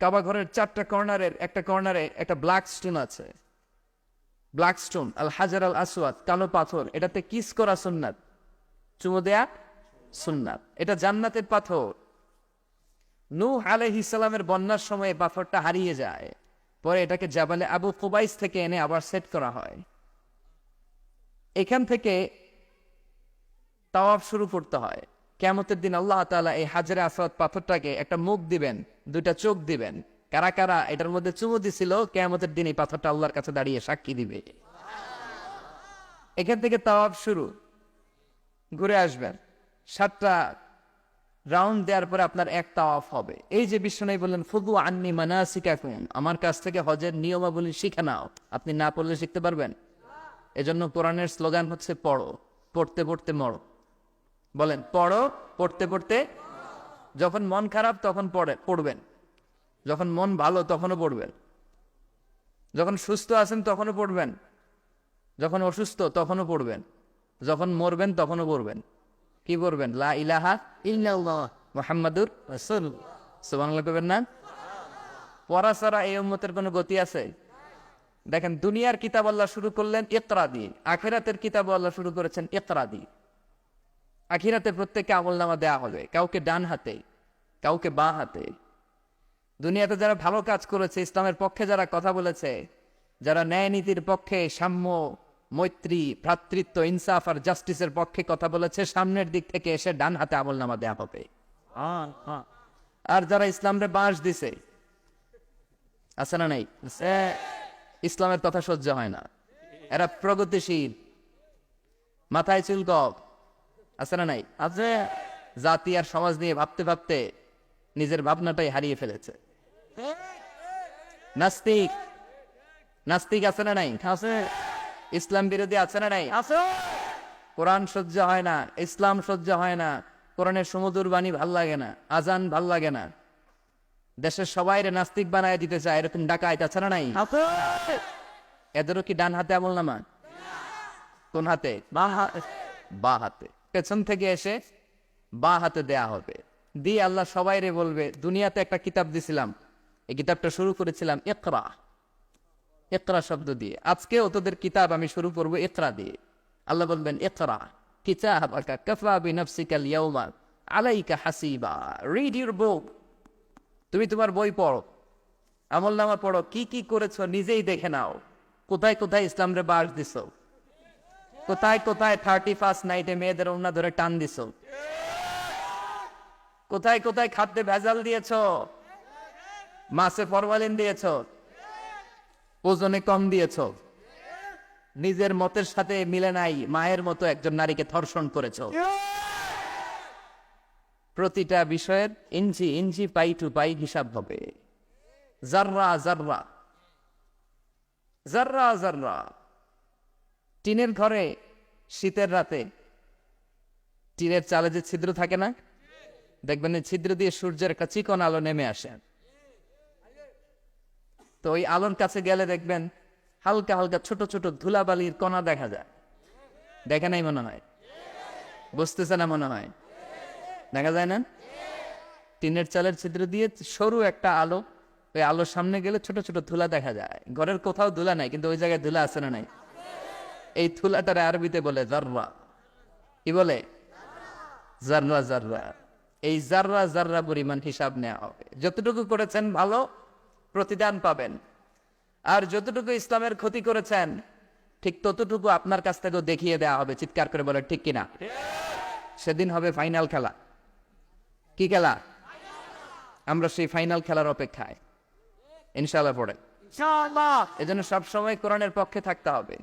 কাবা ঘরের চারটা কর্নারের একটা কর্নারে একটা ব্ল্যাক স্টোন আছে। ব্ল্যাক স্টোন আল হাজার আল আসওয়াদ, কালো পাথর, এটাতে কিস করা সুন্নাত। চুমো দেয়া সুন্নাত। এটা জান্নাতের পাথর। নূহ আলাইহিস সালামের বন্যার সময় পাথরটা হারিয়ে যায়। পরে এটাকে জাবালে আবু কুবাইস থেকে এনে আবার সেট করা হয়। এখান থেকে তাওয়াফ শুরু করতে হয়। কেমতের দিন আল্লাহ তাআলা এই হাজারে আসওয়াদ পাথরটাকে একটা মুখ দিবেন, দুইটা চোখ দিবেন। কারা কারা এটার মধ্যে চুমু দিছিল কেমতের দিন এই পাথরটা আল্লাহর কাছে দাঁড়িয়ে সাক্ষী দিবে। এখান থেকে তাওয়াফ শুরু। ঘুরে আসবেন। সাতটা রাউন্ড দেওয়ার পরে আপনার এক তাওয়াফ হবে। এই যে বিশ্বনাই বললেন, ফুদু আন্নি মানা মানাসিকাকুম আমার কাছ থেকে হজের নিয়মাবলী শিখে নাও। আপনি না পড়লে শিখতে পারবেন? এজন্য কোরআনের স্লোগান হচ্ছে, পড়ো, পড়তে পড়তে মরো। বলেন, পড়ো, পড়তে পড়তে, যখন মন খারাপ তখন পড়ে, পড়বেন। যখন মন ভালো তখনও পড়বেন। যখন সুস্থ আছেন তখনও পড়বেন। যখন অসুস্থ তখনও পড়বেন। যখন মরবেন তখনও পড়বেন। কি পড়বেন? লা ইলাহা ইল্লাল্লাহ মুহাম্মাদুর রাসূল সুবহানাল্লাহ কবেন না? পড়া ছাড়া এই উম্মতের কোনো গতি আছে? দেখেন, দুনিয়ার কিতাব আল্লাহ শুরু করলেন ইকরা দিয়ে। আখিরাতের কিতাব আল্লাহ শুরু করেছেন ইকরা দিয়ে। আখিরাতে প্রত্যেককে আমল নামা দেওয়া হবে। কাউকে ডান হাতে কাউকে বাঁ হাতে। দুনিয়াতে যারা ভালো কাজ করেছে ইসলামের পক্ষে যারা কথা বলেছে যারা ন্যায় নীতির পক্ষে সাম্য মৈত্রী ভ্রাতৃত্ব ইনসাফ আর জাস্টিসের পক্ষে কথা বলেছে সামনের দিক থেকে এসে ডান হাতে আমল নামা দেওয়া হবে আর যারা ইসলামরে বাঁশ দিছে আছে না নাই? ইসলামের কথা সহ্য হয় না। এরা প্রগতিশীল মাথায় চুলকক আছে না নাই? আছে। জাতি আর সমাজ নিয়ে ভাবতে ভাবতে নিজের ভাবনাটাই হারিয়ে ফেলেছে। নাস্তিক। নাস্তিক আছে না নাই? আছে। ইসলাম বিরোধী আছে না নাই? আছে। কোরআন সহ্য হয় না ইসলাম সহ্য হয় না কোরআনের সমুদুর বাণী ভালো লাগে না আজান ভালো লাগে না। দেশের সবাই নাস্তিক বানায় দিতে চায় এরকম ডাকায় আছে না নাই? এদেরও কি ডান হাতে আমল নামা কোন হাতে। বা হাতে। পেছন থেকে এসে বা হাতে দেয়া হবে। দিয়ে আল্লাহ সবাই রে বলবে, দুনিয়াতে একটা কিতাব দিছিলাম। এই কিতাবটা শুরু করেছিলাম একরা একরা শব্দ দিয়ে, আজকেও তোদের কিতাব আমি শুরু করব একরা দিয়ে। আল্লাহ বলবেন একরা বুক তুমি তোমার বই পড়ো, আমল নামা পড়ো, কি কি করেছ নিজেই দেখে নাও। কোথায় কোথায় ইসলামরে বাস দিছো? কোথায় কোথায় থার্টি ফার্স্ট নাইটে মেয়েদের ওনা ধরে টান দিছো? কোথায় কোথায় খাদ্যে ভেজাল দিয়েছ? মাছে ফরমালিন দিয়েছ? ওজনে কম দিয়েছ? নিজের মতের সাথে মিলে নাই, মায়ের মতো একজন নারীকে ধর্ষণ করেছ। প্রতিটা বিষয়ের ইঞ্চি ইঞ্চি, পাই টু পাই হিসাব হবে। জাররা জাররা। জাররা জাররা। টিনের ঘরে শীতের রাতে। টিনের চালে যে ছিদ্র থাকে না, দেখবেন ছিদ্র দিয়ে সূর্যের একটা চিকন আলো নেমে আসে। তো ওই আলোর কাছে গেলে দেখবেন হালকা হালকা ছোট ছোট ধুলাবালির কণা দেখা যায়। দেখে নাই মনে হয়? বুঝতেছে না মনে হয়? দেখা যায় না? টিনের চালের ছিদ্র দিয়ে সরু একটা আলো, ওই আলোর সামনে গেলে ছোট ছোট ধুলা দেখা যায়। ঘরের কোথাও ধুলা নাই, কিন্তু ওই জায়গায় ধুলা আছে না নাই? এই ধুলাটারে আরবিতে বলে জাররা। কি বলে? জাররা জাররা। এই জাররা জাররা পরিমাণ হিসাব নেওয়া হবে। যতটুকু করেছেন ভালো প্রতিদান পাবেন। আর যতটুকু ইসলামের ক্ষতি করেছেন ঠিক ততটুকু আপনার কাছ থেকেও দেখিয়ে দেওয়া হবে। চিৎকার করে বলে ঠিক কিনা? সেদিন হবে ফাইনাল খেলা। কি খেলা? আমরা সেই ফাইনাল খেলার অপেক্ষায়। ইনশাল্লাহ পড়ে। এজন্য সবসময় কোরআনের পক্ষে থাকতে হবে।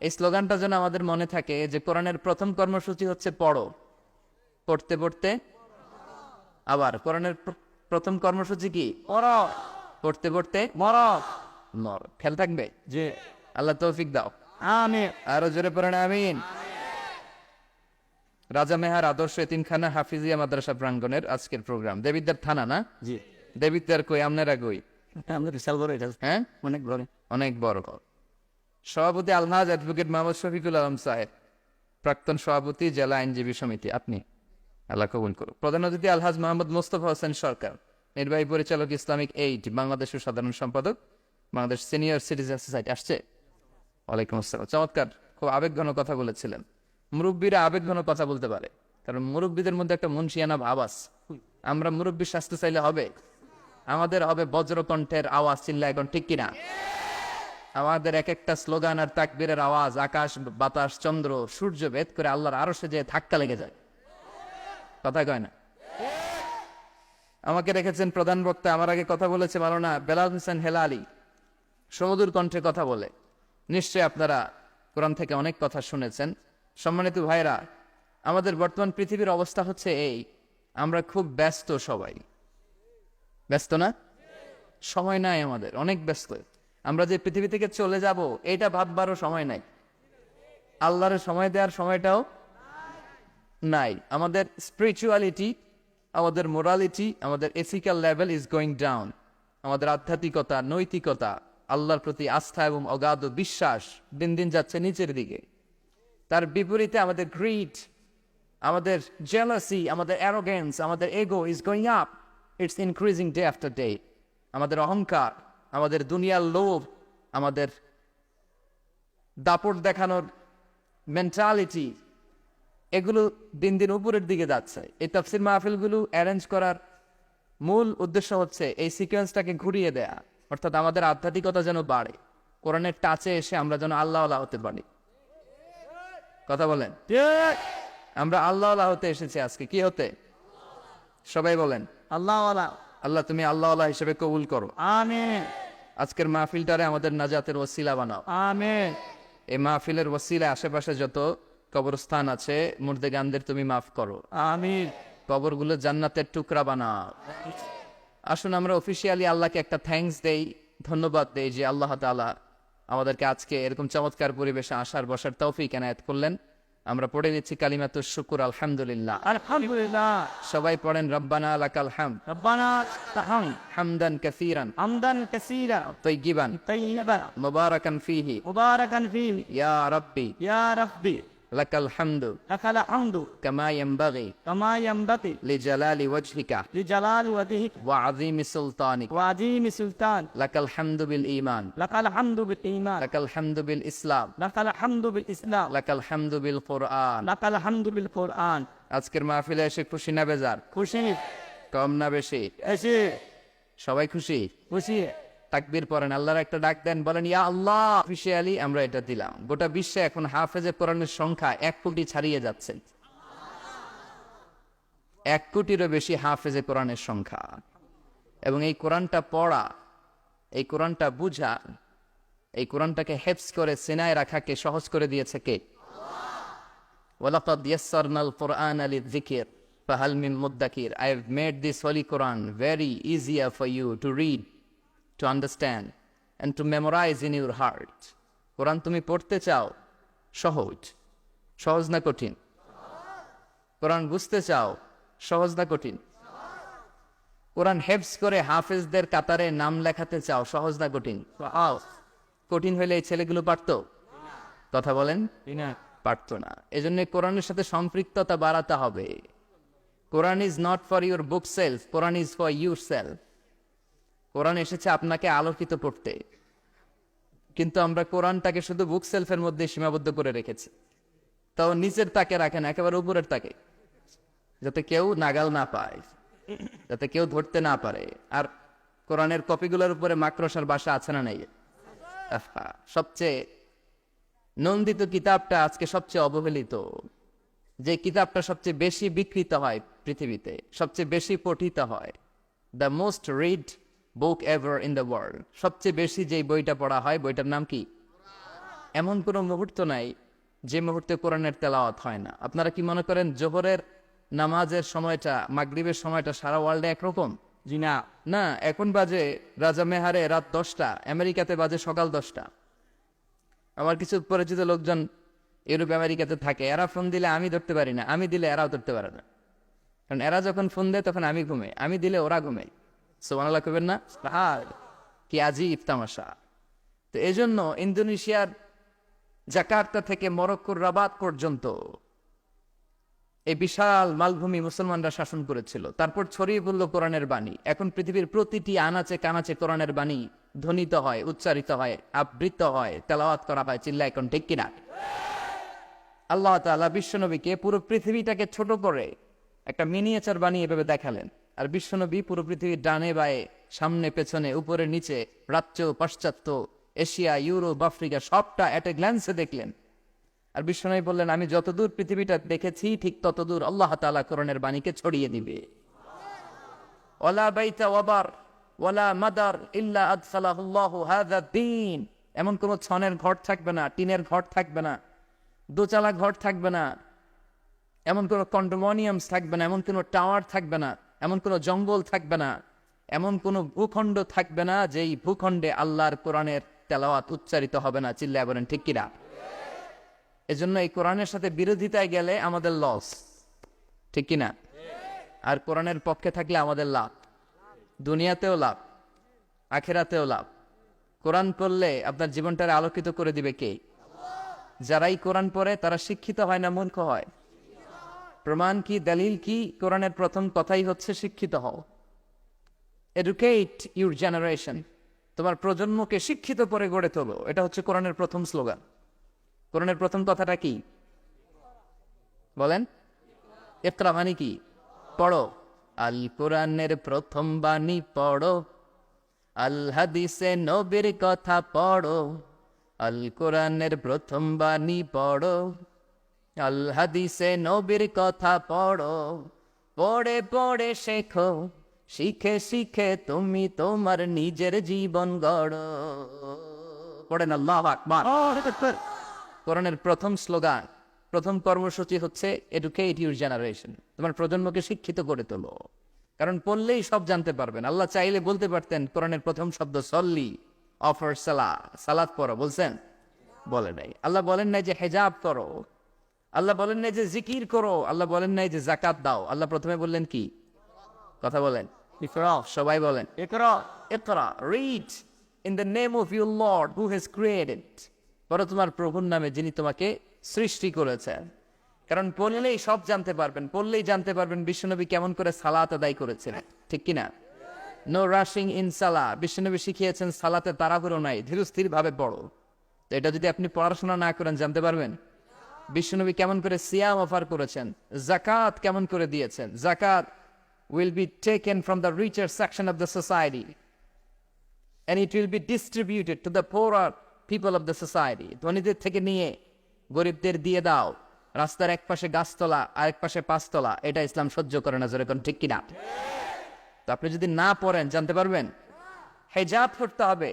এই স্লোগানটা যেন আমাদের মনে থাকে যে কোরআনের প্রথম কর্মসূচি হচ্ছে পড়ো। পড়তে পড়তে? আবার কোরআনের প্রথম কর্মসূচি কি? পড়তে পড়তে? মর। মর। খেয়াল থাকবে? যে আল্লাহ তৌফিক দাও। আমি আরও জোরে পড়েন আমিন। রাজা মেহার আদর্শ এতিমখানা হাফিজিয়া মাদ্রাসা প্রাঙ্গনের আজকের প্রোগ্রাম। দেবিদ্যার থানা না? জি। দেবিদ্যার কই? আপনারা কই? আমাদের বিশাল বড় এটা। হ্যাঁ? অনেক বড়। অনেক বড়। সভাপতি আলহাজ অ্যাডভোকেট মোহাম্মদ শফিকুল আলম সাহেব, প্রাক্তন সভাপতি, জেলা আইনজীবী সমিতি। আপনি আল্লাহ কবুল করুন প্রধান অতিথি আলহাজ মোহাম্মদ মোস্তফা হোসেন সরকার, নির্বাহী পরিচালক ইসলামিক এইড বাংলাদেশের সাধারণ সম্পাদক, বাংলাদেশ সিনিয়র সিটিজেন সোসাইটি। আসছে? ওয়ালাইকুম আসসালাম। চমৎকার। খুব আবেগঘন কথা বলেছিলেন। মুরব্বীরা আবেগঘন কথা বলতে পারে। কারণ মুরব্বীদের মধ্যে একটা মুন্সিয়ানা ভাব আছে আমরা মুরব্বী স্বাস্থ্য চাইলে হবে। আমাদের হবে বজ্রকণ্ঠের আওয়াজ। চিল্লা এখন ঠিক কিনা? আমাদের এক একটা স্লোগান আর তাকবীরের আওয়াজ, আকাশ, বাতাস, চন্দ্র, সূর্য ভেদ করে আল্লাহর আরও সে যে ধাক্কা লেগে যায়। কথা কয় না? আমাকে রেখেছেন প্রধান বক্তা, আমার আগে কথা বলেছে মালানা বেলাল হোসেন হেলালি। সমুদুর কণ্ঠে কথা বলে। নিশ্চয়ই আপনারা কোরআন থেকে অনেক কথা শুনেছেন। সম্মানিত ভাইরা আমাদের বর্তমান পৃথিবীর অবস্থা হচ্ছে এই, আমরা খুব ব্যস্ত সবাই। ব্যস্ত না? সময় নাই আমাদের, অনেক ব্যস্ত। আমরা যে পৃথিবী থেকে চলে যাব, এটা ভাববারও সময় নাই। আল্লাহর সময় দেওয়ার সময়টাও নাই। আমাদের স্পিরিচুয়ালিটি আমাদের মোরালিটি আমাদের ethical level is going down আমাদের আধ্যাত্মিকতা, নৈতিকতা, আল্লাহর প্রতি আস্থা এবং অগাধ বিশ্বাস দিন দিন যাচ্ছে নিচের দিকে। তার বিপরীতে আমাদের গ্রিড আমাদের জেলাসি আমাদের অ্যারোগেন্স আমাদের ego is going up it's increasing day after day আমাদের অহংকার আমাদের দুনিয়ার লোভ আমাদের দাপট দেখানোর মেন্টালিটি এগুলো দিন দিন উপরের দিকে যাচ্ছে। এই তাফসির মাহফিলগুলো অ্যারেঞ্জ করার মূল উদ্দেশ্য হচ্ছে এই সিকোয়েন্সটাকে ঘুরিয়ে দেয়া। অর্থাৎ আমাদের আধ্যাত্মিকতা যেন বাড়ে। কোরআনের টাচে এসে আমরা যেন আল্লাহ আল্লাহ হতে পারি। কথা বলেন? আমরা আল্লাহ আল্লাহ হতে এসেছি আজকে। কি হতে? সবাই বলেন। আল্লাহ আল্লাহ তুমি আল্লাহ আল্লাহ হিসেবে কবুল করো। আমিন। আজকের মাহফিলটারে আমাদের নাজাতের ওসিলা বানাও। আমিন। এই মাহফিলের ওসিলা আশেপাশে যত কবরস্থান আছে মুর্দেগানদের তুমি মাফ করো। আমিন। কবরগুলো জান্নাতের টুকরা বানাও। আসুন আমরা অফিসিয়ালি আল্লাহকে একটা থ্যাঙ্কস দেই ধন্যবাদ দেই যে আল্লাহ তাআলা আমাদেরকে আজকে এরকম চমৎকার পরিবেশে আসার বসার তৌফিক এনায়েত করলেন। আমরা পড়ে নিচ্ছি তো শুকুর আলহামদুলিল্লাহ। আলহামদুলিল্লাহ। সবাই পড়েন রব্বানা লাকাল হাম রব্বানা তাহাম হামদান কাসীরান। হামদান কাসীরা। তাইয়িবান তাইয়িবান মুবারাকান ফীহি। মুবারাকান ফীহি। ইয়া রাব্বি। ইয়া রাব্বি। লাকাল হামদু لك الحمد কামা ইয়ানবাগি كما ينبغي লিজালালি ওয়াজহিকা لجلال وجهك ওয়া আযীমি সুলতানিক وعظيم سلطان লাকাল হামদু বিল ঈমান لك الحمد بالإيمان লাকাল হামদু বিল ইসলাম لك الحمد بالإسلام লাকাল হামদু বিল কোরআন لك الحمد بالقرآن আজকের মাহফিলে এসে খুশি না বেজার খুশি কম না বেশি এসে সবাই খুশি খুশি তাকবীর পড়েন, আল্লাহর একটা ডাক দেন, বলেন, ইয়া আল্লাহ! অফিসিয়ালি আমরা এটা দিলাম। গোটা বিশ্বে এখন হাফেজে কোরআনের সংখ্যা এক কোটি ছাড়িয়ে যাচ্ছে। এক কোটিরও বেশি হাফেজে কোরআনের সংখ্যা। এবং এই কোরআনটা পড়া, এই কোরআনটা বুঝা, এই কোরআনটাকে হেফস করে সিনায় রাখাকে সহজ করে দিয়েছে কে? ওয়ালাকাদ ইয়াসসারনাল I have made this holy Quran very easier for you to read to understand and to memorize in your heart Quran তুমি পড়তে চাও সহজ সহজ না কঠিন? কোরআন বুঝতে চাও সহজ না কঠিন? কোরআন হেফস করে হাফেজদের কাতারে নাম লেখাতে চাও সহজ না কঠিন? কঠিন হলে এই ছেলেগুলো পারতো? কথা বলেন? পারতো না। এজন্য কোরআনের সাথে সম্পৃক্ততা বাড়াতে হবে। Quran is not for your bookshelf Quran is for yourself Quran এসেছে আপনাকে আলোকিত করতে। কিন্তু আমরা কোরআনটাকে শুধু বুক সেলফের মধ্যে সীমাবদ্ধ করে রেখেছি। তাও নিচের তাকে রাখেন একেবারে উপরের তাকে। যাতে কেউ নাগাল না পায়, যাতে কেউ ধরতে না পারে। আর কোরআনের কপিগুলোর উপরে মাকড়সার বাসা আছে না নাই? সবচেয়ে নন্দিত কিতাবটা আজকে সবচেয়ে অবহেলিত। যে কিতাবটা সবচেয়ে বেশি বিকৃত হয় পৃথিবীতে, সবচেয়ে বেশি পঠিত হয় the most read book ever in the world সবচেয়ে বেশি যে বইটা পড়া হয়, বইটার নাম কি? এমন কোনো মুহূর্ত নাই যে মুহূর্তে কোরআনের তেলাওয়াত হয় না। আপনারা কি মনে করেন জোহরের নামাজের সময়টা, মাগরিবের সময়টা সারা ওয়ার্ল্ডে একরকম? জি না। না, এখন বাজে রাজা মেহারে রাত দশটা, আমেরিকাতে বাজে সকাল দশটা। আমার কিছু পরিচিত লোকজন ইউরোপ, আমেরিকাতে থাকে। এরা ফোন দিলে আমি ধরতে পারি না। আমি দিলে এরাও ধরতে পারে না। কারণ এরা যখন ফোন দেয়, তখন আমি ঘুমাই। আমি দিলে ওরা ঘুমাই সোমানাল্লাহ কবেন না? আর কি আজই ইফতামাশা তো এই জন্য ইন্দোনেশিয়ার জাকার্তা থেকে মরক্কোর রাবাত পর্যন্ত এই বিশাল মালভূমি মুসলমানরা শাসন করেছিল। তারপর ছড়িয়ে পড়ল কোরআনের বাণী। এখন পৃথিবীর প্রতিটি আনাচে কানাচে কোরআনের বাণী ধ্বনিত হয়, উচ্চারিত হয় আবৃত্ত হয়, তেলাওয়াত করা হয় চিল্লা এখন ঠিক কিনা? আল্লাহ তাআলা বিশ্বনবীকে পুরো পৃথিবীটাকে ছোট করে একটা মিনিয়েচার বানিয়ে এভাবে দেখালেন। আর বিশ্বনবী পুরো পৃথিবীর ডানে বায়ে, সামনে, পেছনে, উপরে, নিচে প্রাচ্য পাশ্চাত্য, এশিয়া, ইউরোপ, আফ্রিকা, সবটা এট এ গ্ল্যান্সে দেখলেন। আর বিশ্বনবী বললেন, আমি যতদূর পৃথিবীটা দেখেছি, ঠিক ততদূর আল্লাহ তাআলা করণের বাণীকে ছড়িয়ে দিবে। ওয়ালা বাইতা ওয়াবার, ওয়ালা মাদার ইল্লা আদখালাহুল্লাহু হাযা দ্বীন। এমন কোন ছনের ঘর থাকবে না, টিনের ঘর থাকবে না, দোচালা ঘর থাকবে না, এমন কোনো কন্ডোমোনিয়ামস থাকবে না, এমন কোনো টাওয়ার থাকবে না। এমন কোনো জঙ্গল থাকবে না, এমন কোনো ভূখণ্ড থাকবে না, যেই ভূখণ্ডে আল্লাহর কোরআনের তেলাওয়াত উচ্চারিত হবে না। চিল্লায় বলেন, ঠিক কিনা? এজন্য এই কোরআনের সাথে বিরোধিতায় গেলে আমাদের লস ঠিক কিনা? আর কোরআনের পক্ষে থাকলে আমাদের লাভ, দুনিয়াতেও লাভ, আখেরাতেও লাভ। কোরআন পড়লে আপনার জীবনটারে আলোকিত করে দিবে কে? যারাই কোরআন পড়ে তারা শিক্ষিত হয় না, মূর্খ হয়। প্রমাণ কি, দলিল কি? কোরআনের প্রথম কথাই হচ্ছে শিক্ষিত হও। এডুকেট ইউর জেনারেশন তোমার প্রজন্মকে শিক্ষিত করে গড়ে তোলো। এটা হচ্ছে কোরআনের প্রথম স্লোগান। কোরআনের প্রথম কথাটা কি? বলেন। ইকরা মানে কি? পড়ো। আল কোরআনের প্রথম বাণী পড়ো। আল হাদিসে নবীর কথা পড়ো। আল কোরআনের প্রথম বাণী পড়ো। আল হাদিসে নবীর কথা পড়ো পড়ে পড়ে শেখো শিখে শিখে তুমি তোমার নিজের জীবন গড়ো। পড়েন আল্লাহ আকবার। কোরআনের প্রথম স্লোগান প্রথম কর্মসূচি হচ্ছে এডুকেট ইউর জেনারেশন তোমার প্রজন্মকে শিক্ষিত করে তোলো। কারণ পড়লেই সব জানতে পারবেন। আল্লাহ চাইলে বলতে পারতেন কোরআনের প্রথম শব্দ সল্লি অফার সালা সালাত পড়ো বলছেন? বলে নাই। আল্লাহ বলেন নাই যে হেজাব করো আল্লাহ বলেন নাই যে জিকির করো আল্লাহ বলেন নাই যে জাকাত দাও। আল্লাহ প্রথমে বললেন কি? কথা বলেন। সবাই বলেন। ইকরা। Read in the name of your Lord who has created বড় তোমার প্রভুর নামে যিনি তোমাকে সৃষ্টি করেছেন। কারণ পড়লেই সব জানতে পারবেন পড়লেই জানতে পারবেন বিশ্বনবী কেমন করে সালাত আদায় করেছেন ঠিক কিনা? নো রাশিং ইন সালা বিশ্বনবী শিখিয়েছেন সালাতে তাড়াহুড়ো নাই ধীরস্থির ভাবে পড়ো। তো এটা যদি আপনি পড়াশোনা না করেন জানতে পারবেন? বিশ্বনবী কেমন করে সিয়াম অফার করেছেন? জাকাত কেমন করে দিয়েছেন? জাকাত will be taken from the richer section of the society and it will be distributed to the poorer people of the society. ধনীদের থেকে নিয়ে গরিবদের দিয়ে দাও। রাস্তার এক পাশে গাছতলা আরেক পাশে পাঁচতলা। এটা ইসলাম সহ্য করে না যেরকম ঠিক কিনা? তো আপনি যদি না পড়েন, জানতে পারবেন? হেজাব করতে হবে।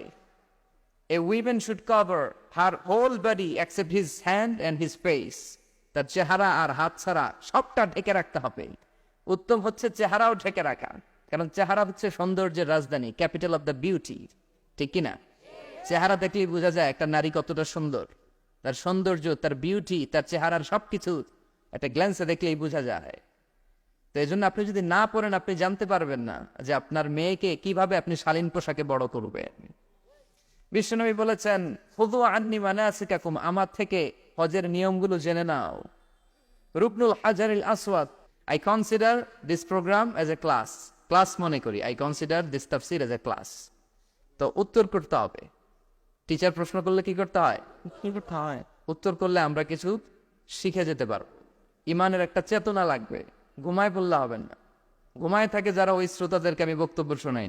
A woman should cover her whole body except his hand and his face. তার চেহারা আর হাত ছাড়া সবটা ঢেকে রাখতে হবে। উত্তম হচ্ছে চেহারাও ঢেকে রাখা। কারণ চেহারা হচ্ছে সৌন্দর্যের রাজধানী ক্যাপিটাল অফ দ্য বিউটি ঠিক কিনা? চেহারা দেখলেই বোঝা যায় একটা নারী কতটা সুন্দর। তার সৌন্দর্য, তার বিউটি তার চেহারার সবকিছু একটা গ্ল্যান্সে দেখলেই বোঝা যায়। তো এই জন্য আপনি যদি না পড়েন, আপনি জানতে পারবেন না যে আপনার মেয়েকে কীভাবে আপনি শালীন পোশাকে বড় করবেন। বিশ্বনবী বলেছেন হুদু আন্নি মানে আছে কাকুম আমার থেকে হজের নিয়মগুলো জেনে নাও। রুকনুল হাজারিল আসওয়াদ I consider this program as a class. Class মনে করি আই কনসিডার দিস তাফসির এজ এ ক্লাস। তো উত্তর করতে হবে। টিচার প্রশ্ন করলে কি করতে হয়? কি করতে হয়? উত্তর করলে আমরা কিছু শিখে যেতে পারব। ইমানের একটা চেতনা লাগবে ঘুমায় পড়লে হবেন না। ঘুমায় থাকে যারা ওই শ্রোতাদেরকে আমি বক্তব্য শোনাই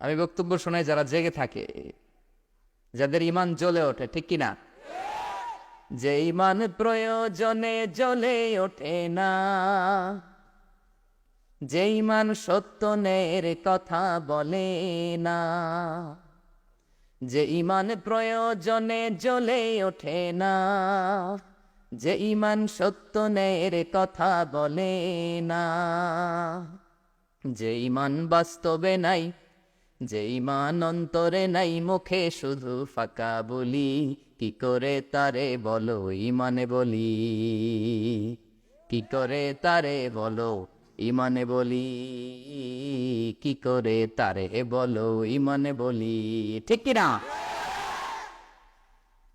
আমি বক্তব্য শোনাই যারা জেগে থাকে। যাদের ইমান জ্বলে ওঠে, ঠিক কিনা? যে ইমান প্রয়োজনে জ্বলে ওঠে না। যে ইমান সত্য সত্যনের কথা বলে না। যে ইমান প্রয়োজনে জ্বলে ওঠে না। যে ইমান সত্য সত্যনের কথা বলে না। যে ইমান বাস্তবে নাই যে ইমান অন্তরে নাই মুখে শুধু ফাঁকা বলি, কি করে তারে বলো ইমানে বলি? কি করে তারে বলো ইমানে বলি? কি করে তারে বলো ইমানে বলি? ঠিক কিনা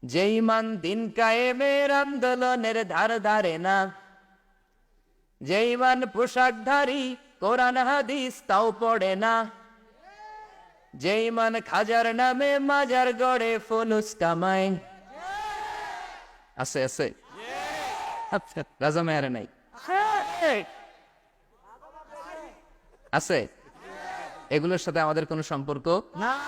যে ইমান দিন কায়েমের আন্দোলনের ধার ধারে না যে ইমান পোশাকধারী কোরআন হাদিস তাও পড়ে না যে ইমান খাজার নামে মাজার গড়ে কামায় আছে আছে। আচ্ছা রাজা মেয়ারে নাই। আছে। এগুলোর সাথে আমাদের কোনো সম্পর্ক না।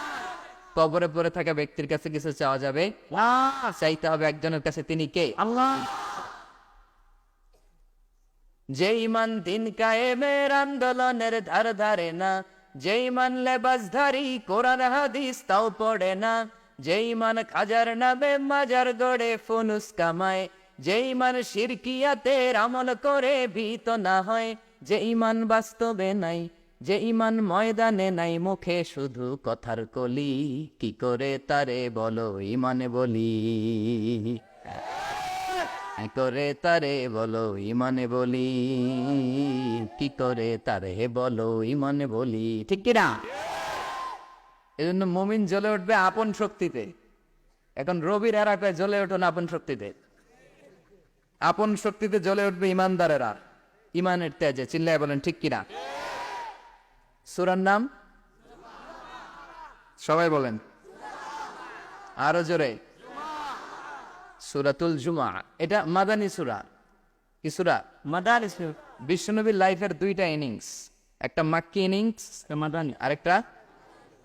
কবরে পড়ে থাকা ব্যক্তির কাছে কিছু চাওয়া যাবে? না। চাইতে হবে একজনের কাছে তিনি কে? আল্লাহ। যে ইমান দিন কায়েমের আন্দোলনের ধার ধারে না যে ইমান লেবাসধারী কোরআন, হাদিস, তাও পড়ে না। যে ইমান খাজার নামে, মাজার গড়ে, ফুনুস কামায়। যে ইমান শিরকিয়াতের আমল করে, ভীত না হয়। যে ইমান বাস্তবে নাই যে ইমান ময়দানে নাই, মুখে শুধু কথার কলি। কি করে তারে বলো, ইমানে বলি? করে তারে বলো, ইমানে বলি। কি করে তারে বলো, ইমানে বলি। ঠিক কিনা? এজন্য মমিন জ্বলে উঠবে আপন শক্তিতে। এখন রবির এলাকায় জ্বলে উঠুন আপন শক্তিতে। আপন শক্তিতে জ্বলে উঠবে ইমানদারেরা। ইমানের তেজে, চিল্লায় বলেন, ঠিক কিনা? সুরার নাম? সবাই বলেন। আরও জোরে। সুরাতুল জুমা এটা মাদানী সুরা। কি সুরা? মাদারিস বিশ্বনবীর লাইফের দুইটা ইনিংস। একটা মাক্কি ইনিংস মাদানি। আরেকটা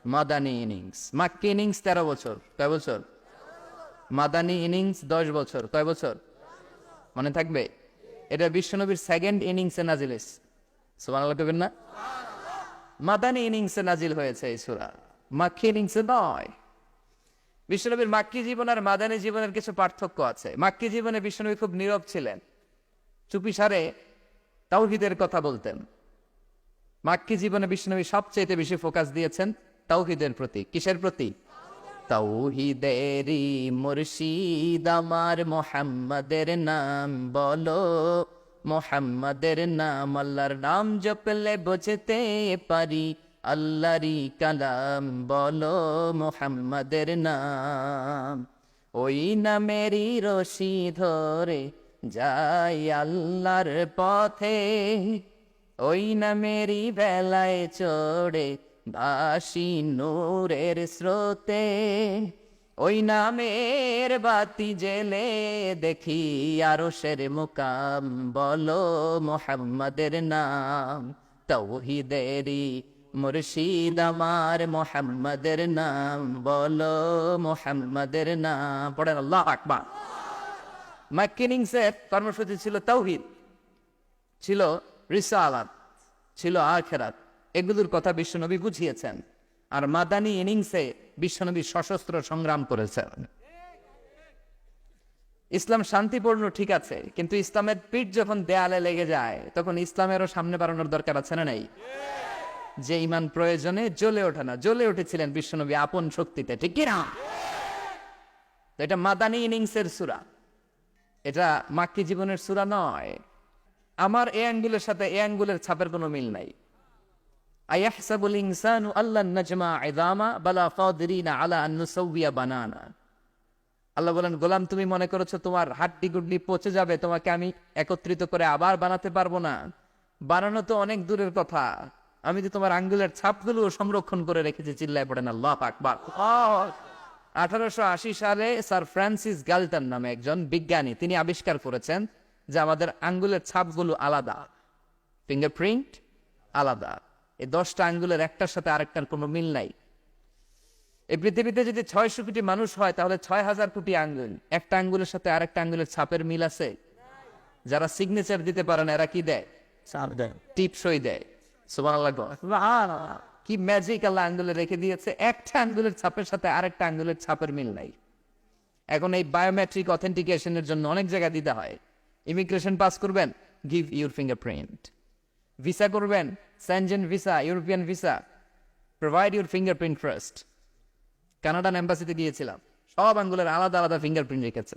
মাদানী ইনিংস। মাক্কি ইনিংস তেরো বছর। কয় বছর? মাদানী ইনিংস দশ বছর। কয় বছর? মনে থাকবে? এটা বিশ্বনবীর সেকেন্ড ইনিংসে নাজিল সুবহানাল্লাহ কবেন না? মাদানী ইনিংসে নাজিল হয়েছে এই সুরা। মাক্কি ইনিংসে নয়। বিশ্বনবীর মাক্কি জীবন আর মাদানী জীবনের কিছু পার্থক্য আছে। মাক্কি জীবনে বিশ্বনবী খুব নীরব ছিলেন। চুপি চুপিসারে তাওহিদের কথা বলতেন। মাক্কি জীবনে বিষ্ণবী সবচেয়ে বেশি ফোকাস দিয়েছেন তাওহিদের প্রতি। কিসের প্রতি? তাওহিদেরি মুর্শিদ আমার মোহাম্মদের নাম বলো। মোহাম্মদের নাম আল্লাহর নাম জপলে বুঝতে পারি। আল্লাহরি কালাম, বলো মোহাম্মদের নাম। ওই নামেরই রশি ধরে যাই আল্লাহর পথে। ওই নামেরই বেলায় চড়ে ভাসি নূরের স্রোতে। ওই নামের বাতি জেলে দেখি আরও শের মুকাম, বলো মোহাম্মদের নাম। তৌহিদেরি মুর্শিদ আমার মোহাম্মদের নাম, বলো মোহাম্মদের নাম। পড়েন আল্লাহ আকবার। ম্যাকিনিংসের কর্মসূচি ছিল তৌহিদ ছিল রিসালাত, ছিল আখেরাত। এগুলোর কথা বিশ্বনবী বুঝিয়েছেন আর মাদানি ইনিংসে বিশ্বনবী সশস্ত্র সংগ্রাম করেছেন। ইসলাম শান্তিপূর্ণ ঠিক আছে, কিন্তু ইসলামের পিঠ যখন দেয়ালে লেগে যায়, তখন ইসলামেরও সামনে বাড়ানোর দরকার আছে না নাই? যে ইমান প্রয়োজনে জ্বলে ওঠে না, জ্বলে উঠেছিলেন বিশ্বনবী আপন শক্তিতে, ঠিক কিনা? এটা মাদানী ইনিংসের সুরা। এটা মাক্কি জীবনের সুরা নয়। আমার এ অ্যাঙ্গুলের সাথে এ অ্যাঙ্গুলের ছাপের কোনো মিল নাই। আয়াহসাবুল ইনসানু আল্লাহ নাজমা ইদামা বালা ফাদরিনা আলা আন নুসাউবিয়া বানানা। আল্লাহ বলেন, গোলাম, তুমি মনে করেছ তোমার হাড্ডি গুড্ডি পচে যাবে, তোমাকে আমি একত্রিত করে আবার বানাতে পারব না? বানানো তো অনেক দূরের কথা। আমি তো তোমার আঙ্গুলের ছাপগুলো সংরক্ষণ করে রেখেছি চিল্লায় পড়েন আল্লাহ আকবার। আঠারোশো আশি সালে স্যার ফ্রান্সিস গালটন নামে একজন বিজ্ঞানী তিনি আবিষ্কার করেছেন যে আমাদের আঙ্গুলের ছাপগুলো আলাদা। ফিঙ্গারপ্রিন্ট আলাদা। এই দশটা আঙ্গুলের একটার সাথে আরেকটার কোনো মিল নাই। এই পৃথিবীতে যদি ছয়শো কোটি মানুষ হয় তাহলে ছয় হাজার কোটি আঙ্গুল। একটা আঙ্গুলের সাথে আরেকটা আঙ্গুলের ছাপের মিল আছে। যারা সিগনেচার দিতে পারে না এরা কি দেয়। টিপসই দেয়। সুবহানাল্লাহ সুবহানাল্লাহ। কি ম্যাজিক আল্লাহ আঙ্গুলে রেখে দিয়েছে? একটা আঙ্গুলের ছাপের সাথে আরেকটা আঙ্গুলের ছাপের মিল নাই। এখন এই বায়োমেট্রিক অথেন্টিকেশনের জন্য অনেক জায়গা দিতে হয়। ইমিগ্রেশন পাস করবেন গিভ ইউর ফিঙ্গারপ্রিন্ট ভিসা করবেন Schengen visa European visa provide your fingerprint first Canadian এম্বাসিতে গিয়েছিলাম। সব আঙ্গুলের আলাদা আলাদা ফিঙ্গারপ্রিন্ট রেখেছে।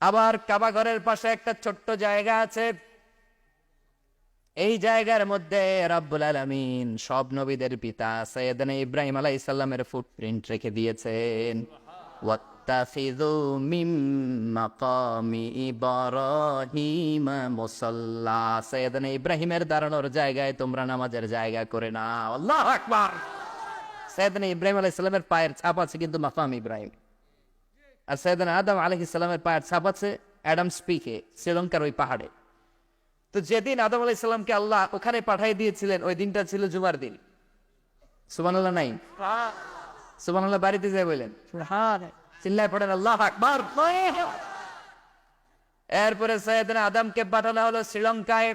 আবার কাবা ঘরের পাশে একটা ছোট্ট জায়গা আছে। এই জায়গার মধ্যে রাব্বুল আলামিন সব নবীদের পিতা সৈয়দনা ইব্রাহিম আলাইহিস সালামের ফুটপ্রিন্ট রেখে দিয়েছেন। ইব্রাহিমের দাঁড়ানোর জায়গায় তোমরা নামাজের জায়গা করে না আল্লাহু আকবার! সৈয়দনা ইব্রাহিম আলাইহিস সালামের পায়ের ছাপ আছে কিন্তু মাকাম ইব্রাহিম। আর সৈয়দনা আদম আলাইহিস সালামের পায়ের ছাপ আছে অ্যাডাম স্পিকে শ্রীলঙ্কার ওই পাহাড়ে। তো যেদিন আদম আলাইহিস সালামকে আল্লাহ ওখানে পাঠাই দিয়েছিলেন ওই দিনটা ছিল জুমার দিন। সুবহানাল্লাহ নাই? সুবহানাল্লাহ বাড়িতে যাই বললেন চিল্লায় পড়েন আল্লাহ আকবার। এরপরে সৈয়দনা আদমকে পাঠানো হলো শ্রীলঙ্কায়।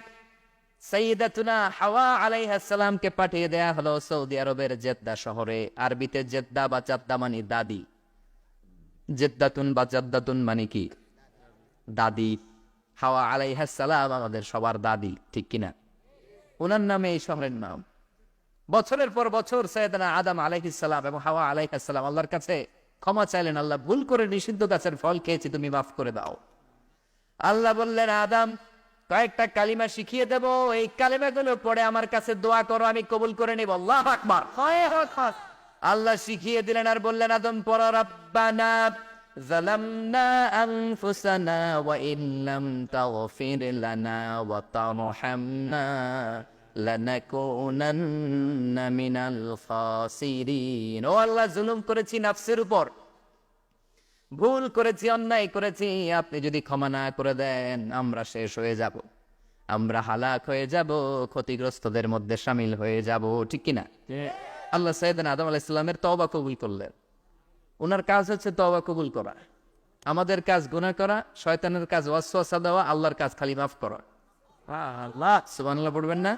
সৈয়দাতুনা হাওয়া আলাইহিস সালামকে পাঠিয়ে দেয়া হলো সৌদি আরবের জেদ্দা শহরে। আরবিতে জেদ্দা বা চাদ্দা মানে দাদি। জেদ্দাতুন বা জাদ্দাতুন মানে কি? দাদি। হাওয়া আলাইহাস সালাম আমাদের সবার দাদি, ঠিক কিনা? ওনার নামে এই শহরের নাম। বছরের পর বছর সৈয়দনা আদম আলাইহিস সালাম এবং হাওয়া আলাইহিস সালাম আল্লাহর কাছে ক্ষমা চাইলেন, আল্লাহ ভুল করে নিষিদ্ধ গাছের ফল খেয়েছি, তুমি মাফ করে দাও। আল্লাহ বললেন, আদম, কয়েকটা কালিমা শিখিয়ে দেব। এই কালিমাগুলো পড়ে আমার কাছে দোয়া করো, আমি কবুল করে নিব। আল্লাহ আকবার। আল্লাহ শিখিয়ে দিলেন আর বললেন আদম পর রব্বানা ظلمنا أنفسنا وإن لم تغفر لنا وترحمنا لنكونن من الخاسرين ও আল্লাহ জুলুম করেছি নাফসের উপর ভুল করেছি অন্যায় করেছি আপনি যদি ক্ষমা না করে দেন আমরা শেষ হয়ে যাব আমরা হালাক হয়ে যাব ক্ষতিগ্রস্তদের মধ্যে সামিল হয়ে যাব ঠিক কিনা আল্লাহ সাইদান আদম আলাহ ইসলামের তবা কবুল করলেন। ওনার কাজ হচ্ছে তবা কবুল করা। আমাদের কাজ গুণা করা শয়তানের কাজ ওয়াসা দেওয়া আল্লাহর কাজ খালি মাফ করা। আল্লাহ সুবান পড়বেন না?